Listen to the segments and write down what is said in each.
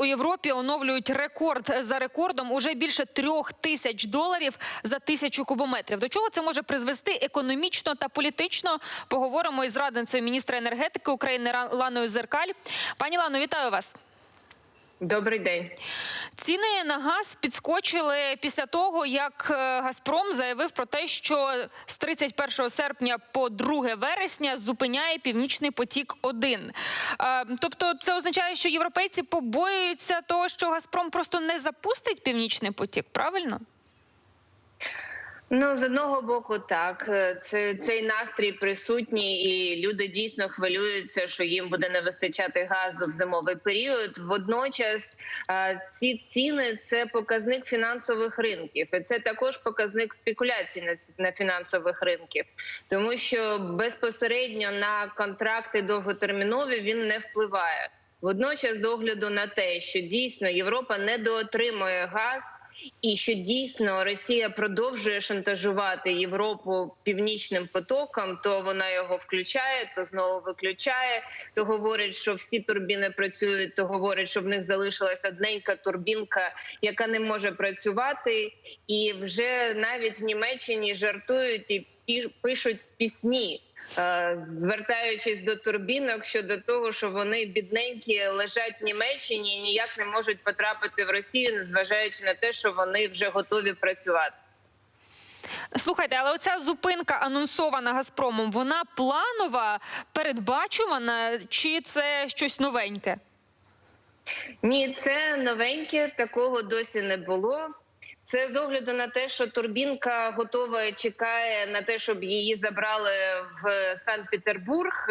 у Європі оновлюють рекорд за рекордом уже більше трьох тисяч доларів за тисячу кубометрів. До чого це може призвести економічно та політично? Поговоримо із радницею міністра енергетики України Ра- Ланою Зеркаль. Пані Лано, вітаю вас. Добрий день. Ціни на газ підскочили після того, як е, Газпром заявив про те, що з 31 серпня по 2 вересня зупиняє північний потік 1 Тобто, це означає, що європейці побоюються того, що Газпром просто не запустить північний потік. Правильно? Ну з одного боку, так Е, це цей настрій присутній, і люди дійсно хвилюються, що їм буде не вистачати газу в зимовий період. Водночас е, ці ціни це показник фінансових ринків, і це також показник спекуляцій на на фінансових ринків, тому що безпосередньо на контракти довготермінові він не впливає. Водночас, з огляду на те, що дійсно Європа недоотримує газ, і що дійсно Росія продовжує шантажувати Європу північним потоком, то вона його включає, то знову виключає. То говорить, що всі турбіни працюють, то говорить, що в них залишилася одненька турбінка, яка не може працювати, і вже навіть в Німеччині жартують і пишуть пісні, е, звертаючись до турбінок щодо того, що вони бідненькі лежать в Німеччині і ніяк не можуть потрапити в Росію, незважаючи на те, що вони вже готові працювати. Слухайте, але оця зупинка анонсована Газпромом, вона планова, передбачувана, чи це щось новеньке? Ні, це новеньке, такого досі не було. Це з огляду на те, що турбінка готова чекає на те, щоб її забрали в Санкт-Петербург.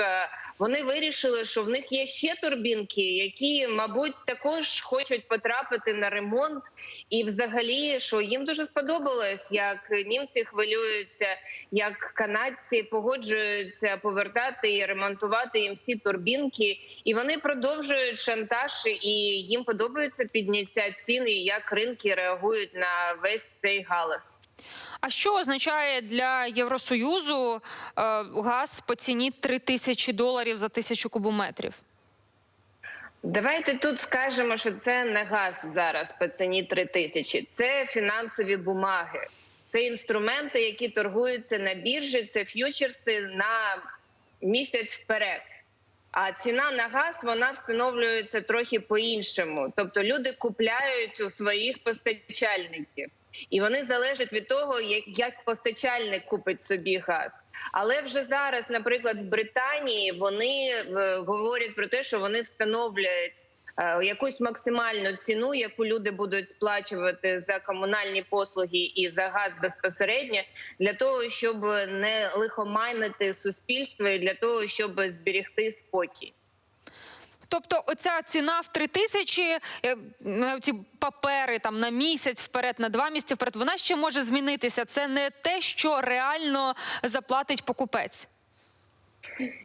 Вони вирішили, що в них є ще турбінки, які, мабуть, також хочуть потрапити на ремонт. І, взагалі, що їм дуже сподобалось, як німці хвилюються, як канадці погоджуються повертати і ремонтувати їм всі турбінки, і вони продовжують шантаж, і їм подобається підняття цін, і як ринки реагують на весь цей галас. А що означає для Євросоюзу е, газ по ціні 3 тисячі доларів за тисячу кубометрів? Давайте тут скажемо, що це не газ зараз по ціні 3 тисячі. Це фінансові бумаги, це інструменти, які торгуються на біржі, це ф'ючерси на місяць вперед. А ціна на газ вона встановлюється трохи по-іншому. Тобто люди купляють у своїх постачальників, і вони залежать від того, як, постачальник купить собі газ. Але вже зараз, наприклад, в Британії вони е, говорять про те, що вони встановлюють якусь максимальну ціну, яку люди будуть сплачувати за комунальні послуги і за газ безпосередньо, для того, щоб не лихомайнити суспільство, і для того, щоб зберегти спокій. Тобто, оця ціна в 3 тисячі, е, ці папери там на місяць вперед, на два місяці вперед, вона ще може змінитися. Це не те, що реально заплатить покупець.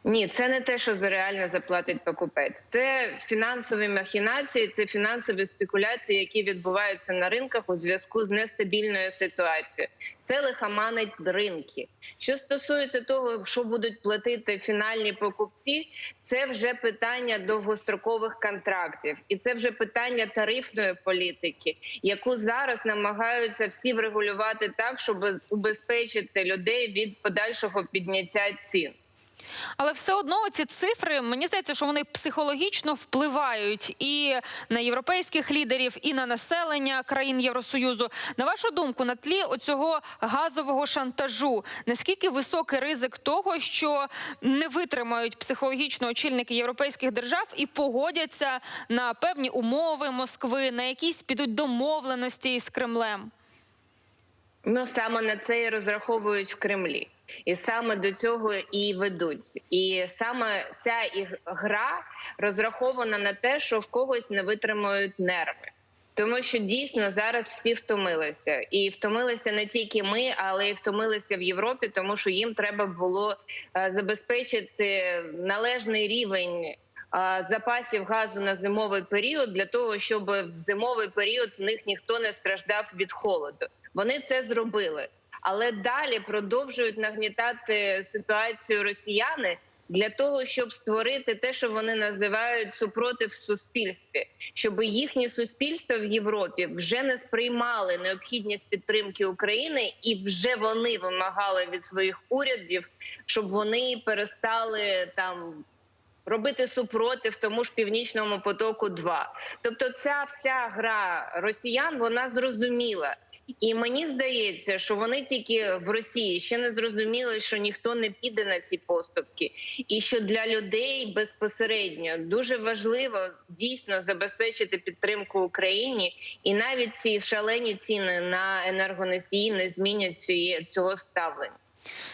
Ні, це не те, що за реально заплатить покупець. Це фінансові махінації, це фінансові спекуляції, які відбуваються на ринках у зв'язку з нестабільною ситуацією. Це лихоманить ринки. Що стосується того, що будуть платити фінальні покупці, це вже питання довгострокових контрактів, і це вже питання тарифної політики, яку зараз намагаються всі врегулювати так, щоб убезпечити людей від подальшого підняття цін. Але все одно ці цифри мені здається, що вони психологічно впливають і на європейських лідерів, і на населення країн Євросоюзу. На вашу думку, на тлі оцього газового шантажу, наскільки високий ризик того, що не витримають психологічно очільники європейських держав і погодяться на певні умови Москви, на якісь підуть домовленості із Кремлем? Ну саме на це і розраховують в Кремлі, і саме до цього і ведуть. І саме ця гра розрахована на те, що в когось не витримають нерви. Тому що дійсно зараз всі втомилися, і втомилися не тільки ми, але й втомилися в Європі, тому що їм треба було е, забезпечити належний рівень е, запасів газу на зимовий період для того, щоб в зимовий період в них ніхто не страждав від холоду. Вони це зробили, але далі продовжують нагнітати ситуацію росіяни. для того, щоб створити те, що вони називають супротив суспільстві, щоб їхнє суспільство в Європі вже не сприймали необхідність підтримки України, і вже вони вимагали від своїх урядів, щоб вони перестали там. Робити супротив тому ж північному потоку. 2 тобто, ця вся гра росіян вона зрозуміла, і мені здається, що вони тільки в Росії ще не зрозуміли, що ніхто не піде на ці поступки, і що для людей безпосередньо дуже важливо дійсно забезпечити підтримку Україні, і навіть ці шалені ціни на енергоносії не змінять цього ставлення.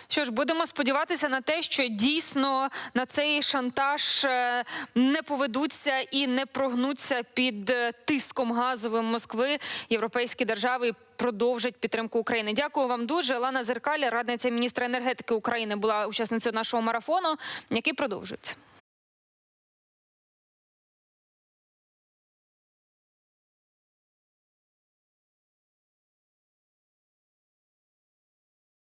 Що ж, будемо сподіватися на те, що дійсно на цей шантаж е, не поведуться і не прогнуться під е, тиском газовим Москви європейські держави продовжать підтримку України. Дякую вам дуже. Лана Зеркаля, радниця міністра енергетики України, була учасницею нашого марафону, який продовжується.